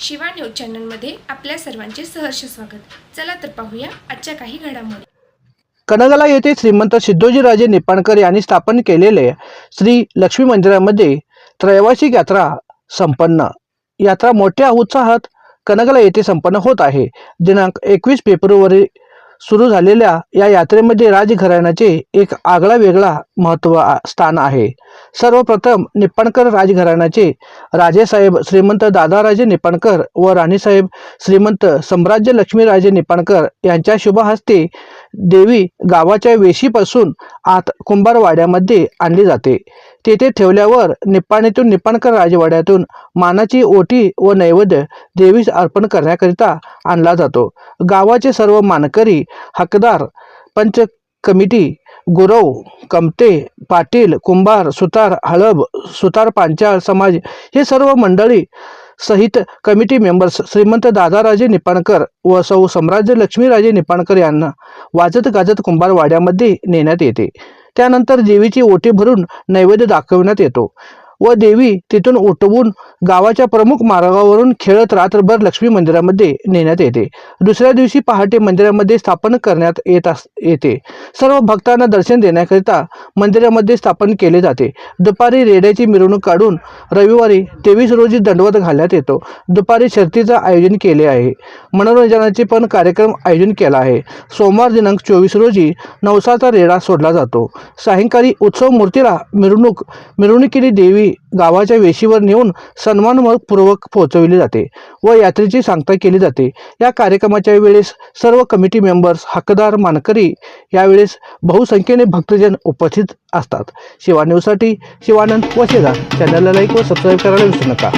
Shiva news चॅनलमध्ये आपल्या सर्वांचे सहर्ष स्वागत. चला तर पाहूया आजच्या काही घडामोडी. कनगला येथे श्रीमंत सिद्धोजीराजे निपाणकर यांनी स्थापन केलेले श्री लक्ष्मी मंदिरामध्ये त्रैवासिक यात्रा संपन्न. यात्रा मोठ्या उत्साहात कनगला येथे संपन्न होत आहे. दिनांक एकवीस फेब्रुवारी सुरू झालेल्या या यात्रेमध्ये राजघराण्याचे एक आगळा वेगळा महत्त्व स्थान आहे. सर्वप्रथम निप्पाणकर राजघराण्याचे राजेसाहेब श्रीमंत दादाराजे निपाणकर व राणीसाहेब श्रीमंत सम्राज्य लक्ष्मीराजे निपाणकर यांच्या शुभहस्ते देवी गावाच्या वेशीपासून आत कुंभारवाड्यामध्ये आणली जाते. तेथे ठेवल्यावर निप्पाणीतून निपाणकर राजवाड्यातून मानाची ओटी व नैवेद्य देवीस अर्पण करण्याकरिता आणला जातो. गावाचे सर्व मानकरी हकदार पंच कमिटी गुरव कमते पाटील कुंभार सुतार हळब सुतार पांचाळ समाज हे सर्व मंडळी सहित कमिटी मेंबर्स श्रीमंत दादाराजे निपाणकर व सौ सम्राज्य लक्ष्मीराजे निपाणकर यांना वाजत गाजत कुंभारवाड्यामध्ये नेण्यात येते. त्यानंतर देवीची ओटी भरून नैवेद्य दाखवण्यात येतो. व देवी तिथून उठवून गावाच्या प्रमुख मार्गावरून खेळत रात्रभर लक्ष्मी मंदिरामध्ये नेण्यात येते. दुसऱ्या दिवशी पहाटे मंदिरामध्ये स्थापन करण्यात येत अस येते. सर्व भक्तांना दर्शन देण्याकरिता मंदिरामध्ये स्थापन केले जाते. दुपारी रेड्याची मिरवणूक काढून रविवारी तेवीस रोजी दंडवत घालण्यात येतो. दुपारी शर्तीचं आयोजन केले आहे. मनोरंजनाचे पण कार्यक्रम आयोजन केला आहे. सोमवार दिनांक चोवीस रोजी नवसाचा रेडा सोडला जातो. सायंकाळी उत्सव मूर्तीला मिरवणूक मिरवणुकीने देवी गावाच्या वेशीवर नेऊन सन्मानपूर्वक पोहोचविले जाते व यात्रेची सांगता केली जाते. या कार्यक्रमाच्या वेळेस सर्व कमिटी मेंबर्स हकदार मानकरी यावेळेस बहुसंख्येने भक्तजन उपस्थित असतात. शिवा न्यूजसाठी शिवानंद शेजार चॅनलला लाईक व सबस्क्राईब करायला विसरू नका.